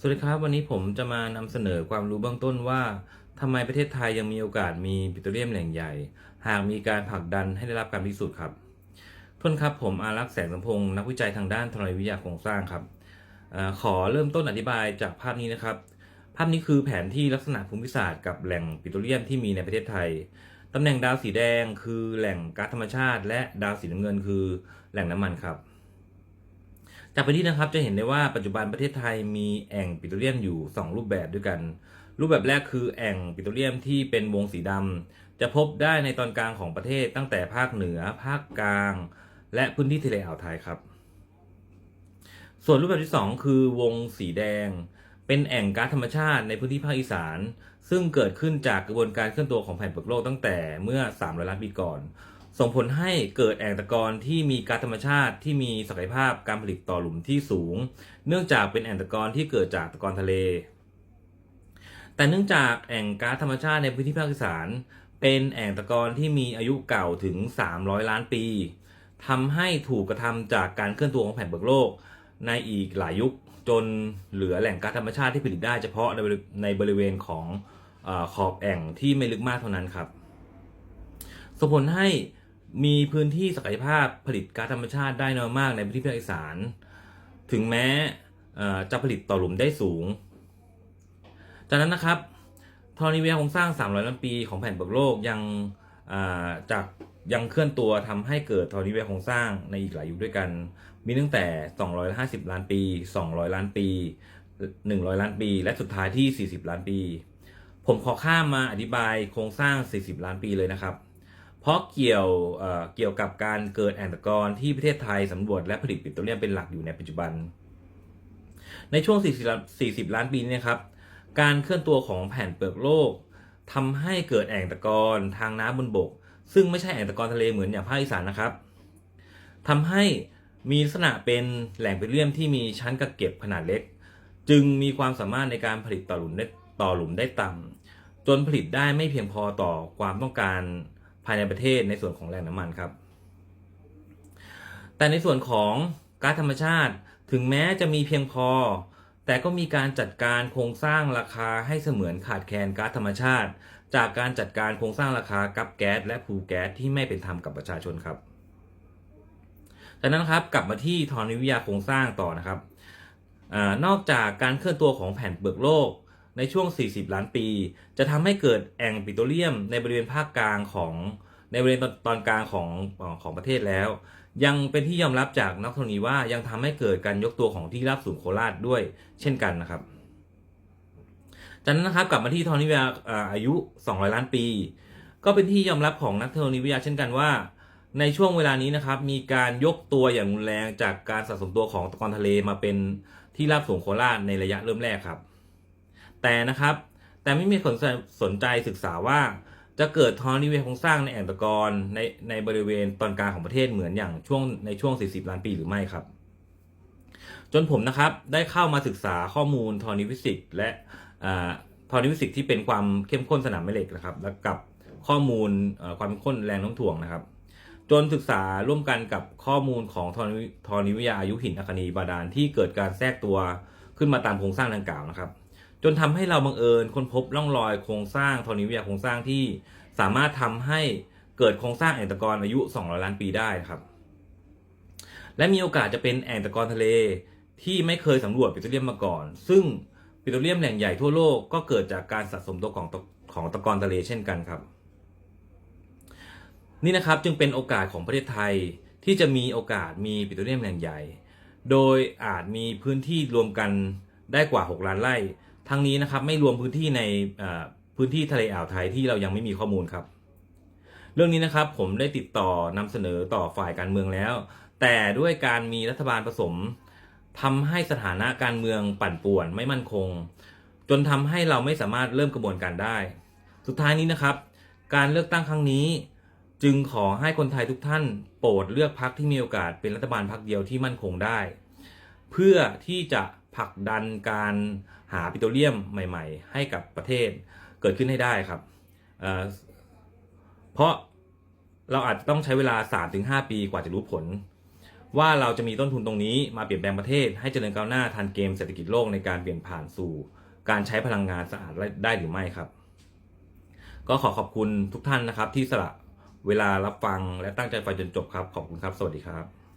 สวัสดีครับ วันนี้ผมจะมานำเสนอความรู้เบื้องต้นว่าทำไมประเทศไทยยังมีโอกาสมีปิโตรเลียมแหล่งใหญ่ หากมีการผลักดันให้ได้รับการพิสูจน์ครับทุนครับผมอารักษ์แสงสมพงศ์นักวิจัยทางด้านธรณีวิทยาโครงสร้างครับอขอเริ่มต้นอธิบายจากภาพนี้นะครับ ภาพนี้คือแผนที่ลักษณะภูมิศาสตร์กับแหล่งปิโตรเลียมที่มีในประเทศไทยตำแหน่งดาวสีแดงคือแหล่งก๊าซธรรมชาติ และดาวสีน้ำเงินคือแหล่งน้ำมันครับ จากไปที่นะครับจะเห็นได้ว่าปัจจุบันประเทศไทยมีแอ่งปิโตรเลียมอยู่ 2 รูปแบบด้วยกัน รูปแบบแรกคือแอ่งปิโตรเลียมที่เป็นวงสีดำจะพบได้ในตอนกลางของประเทศตั้งแต่ภาคเหนือ ภาคกลาง และพื้นที่ทะเลอ่าวไทยครับ ส่วนรูปแบบที่ 2 คือวงสีแดง เป็นแอ่งก๊าซธรรมชาติในพื้นที่ภาคอีสาน ซึ่งเกิดขึ้นจากกระบวนการเคลื่อนตัวของแผ่นเปลือกโลกตั้งแต่เมื่อ300ล้านปีก่อน ส่งผลให้เกิดแอ่งตะกอนที่มีก๊าซธรรมชาติที่มีศักยภาพการผลิตต่อหลุมที่สูง เนื่องจากเป็นแอ่งตะกอนที่เกิดจากตะกอนทะเล แต่เนื่องจากแอ่งก๊าซธรรมชาติในพื้นที่ภาคอีสานเป็นแอ่งตะกอนที่มีอายุเก่าถึง 300 ล้านปีทำให้ถูกกระทำจากการเคลื่อนตัวของแผ่นเปลือกโลก ในอีกหลายยุคจนเหลือแหล่งก๊าซธรรมชาติที่ผลิตได้เฉพาะในบริในบริเวณของอขอบแอ่งที่ไม่ลึกมากเท่านั้นครับส่งผลให้ มีพื้นที่ศักยภาพผลิตก๊าซธรรมชาติได้น้อยมากในพื้นที่ภาคอีสาน ถึงแม้จะผลิตต่อหลุมได้สูง จากนั้นนะครับธรณีวิทยาโครงสร้าง 300 ล้านปีของแผ่นเปลือกโลกยังจากยังเคลื่อนตัวทำให้เกิดธรณีวิทยาโครงสร้างในอีกหลายยุคด้วยกัน มีตั้งแต่ 250 ล้านปี 200 ล้านปี 100 ล้านปี และสุดท้ายที่ 40 ล้านปี ผมขอข้ามมาอธิบายโครงสร้าง 40 ล้านปีเลยนะครับ เพราะเกี่ยวเกี่ยวกับการเกิดแอ่งตะกอนที่ประเทศไทยสำรวจและผลิตปิโตรเลียมเป็นหลักอยู่ในปัจจุบัน ในช่วง 40 ล้านปีนี้นะครับการเคลื่อนตัวของแผ่นเปลือกโลกทำให้เกิดแอ่งตะกอนทางน้ำบนบก ซึ่งไม่ใช่แอ่งตะกอนทะเลเหมือนอย่างภาคอีสานนะครับทำให้มีลักษณะเป็นแหล่งปิโตรเลียมที่มีชั้นกักเก็บขนาดเล็ก จึงมีความสามารถในการผลิตต่อหลุมได้ต่อหลุมได้ต่ำจนผลิตได้ไม่เพียงพอต่อความต้องการ ภายในประเทศในส่วนของแหล่งน้ำมันครับ แต่ในส่วนของก๊าซธรรมชาติถึงแม้จะมีเพียงพอ แต่ก็มีการจัดการโครงสร้างราคาให้เสมือนขาดแคลนก๊าซธรรมชาติ จากการจัดการโครงสร้างราคากับแก๊สและพูแก๊สที่ไม่เป็นธรรมกับประชาชนครับจากนั้นครับกลับมาที่ธรณีวิทยาโครงสร้างต่อนะครับอนอกจากการเคลื่อนตัวของแผ่นเปลือกโลก ในช่วง 40 ล้านปี จะทำให้เกิดแอ่งปิโตรเลียมในบริเวณภาคกลางของในบริเวณตอนตอนกลางของของประเทศแล้ว ยังเป็นที่ยอมรับจากนักธรณีว่ายังทำให้เกิดการยกตัวของที่ราบสูงโคราชด้วยเช่นกันนะครับจากนั้นนะครับกลับมาที่ธรณีวิทยาอ่าอายุ 200 ล้านปี ก็เป็นที่ยอมรับของนักธรณีวิทยาเช่นกันว่า ในช่วงเวลานี้นะครับ มีการยกตัวอย่างรุนแรงจากการสะสมตัวของตะกอนทะเลมาเป็นที่ราบสูงโคราชในระยะเริ่มแรกครับ แต่นะครับ แต่ไม่มีคนสนใจศึกษาว่าจะเกิดธรณีวิทยาโครงสร้างในแอ่งตะกอนในในบริเวณตอนกลางของประเทศเหมือนอย่างช่วงในช่วง 40 ล้านปีหรือไม่ครับ จนผมนะครับได้เข้ามาศึกษาข้อมูลธรณีฟิสิกและอ่าธรณีฟิสิกที่เป็นความเข้มข้นสนามแม่เหล็กนะครับ และกับข้อมูลความเข้มข้นแรงน้มถ่วงนะครับ จนศึกษาร่วมกันกับข้อมูลของธรณีธรณีวิทยาอายุหินอัคนีบาดาลที่เกิดการแทรกตัวขึ้นมาตามโครงสร้างดังกล่าวนะครับ จนทำให้เราบังเอิญค้นพบร่องรอยโครงสร้างธรณีวิทยาโครงสร้างที่สามารถทำให้เกิดโครงสร้างแอ่งตะกอนอายุ 200 ล้านปีได้ครับ และมีโอกาสจะเป็นแอ่งตะกอนทะเลที่ไม่เคยสำรวจปิโตรเลียมมาก่อน ซึ่งปิโตรเลียมแหล่งใหญ่ทั่วโลกก็เกิดจากการสะสมตัวของตะของตะกอนทะเลเช่นกันครับ นี่นะครับจึงเป็นโอกาสของประเทศไทยที่จะมีโอกาสมีปิโตรเลียมแหล่งใหญ่ โดยอาจมีพื้นที่รวมกันได้กว่า 6 ล้านไร่ ทั้งนี้นะครับไม่รวมพื้นที่ในพื้นที่ทะเลอ่าวไทยที่เรายังไม่มีข้อมูลครับ เรื่องนี้นะครับผมได้ติดต่อนำเสนอต่อฝ่ายการเมืองแล้ว แต่ด้วยการมีรัฐบาลผสมทำให้สถานะการเมืองปั่นป่วนไม่มั่นคง จนทำให้เราไม่สามารถเริ่มกระบวนการได้ สุดท้ายนี้นะครับ การเลือกตั้งครั้งนี้ จึงขอให้คนไทยทุกท่าน โปรดเลือกพรรคที่มีโอกาสเป็นรัฐบาลพรรคเดียวที่มั่นคงได้ เพื่อที่จะ ผลักดันการหาปิโตรเลียมใหม่ ๆ ให้กับประเทศเกิดขึ้นให้ได้ครับเเพราะเราอาจจะต้องใช้เวลา 3-5 ปีกว่าจะรู้ผล ว่าเราจะมีต้นทุนตรงนี้มาเปลี่ยนแปลงประเทศ ให้เจริญก้าวหน้าทันเกมเศรษฐกิจโลกในการเปลี่ยนผ่านสู่การใช้พลังงานสะอาดได้หรือไม่ครับ ก็ขอขอบคุณทุกท่านนะครับที่สละเวลารับฟังและตั้งใจฟังจนจบครับ ขอบคุณครับ สวัสดีครับ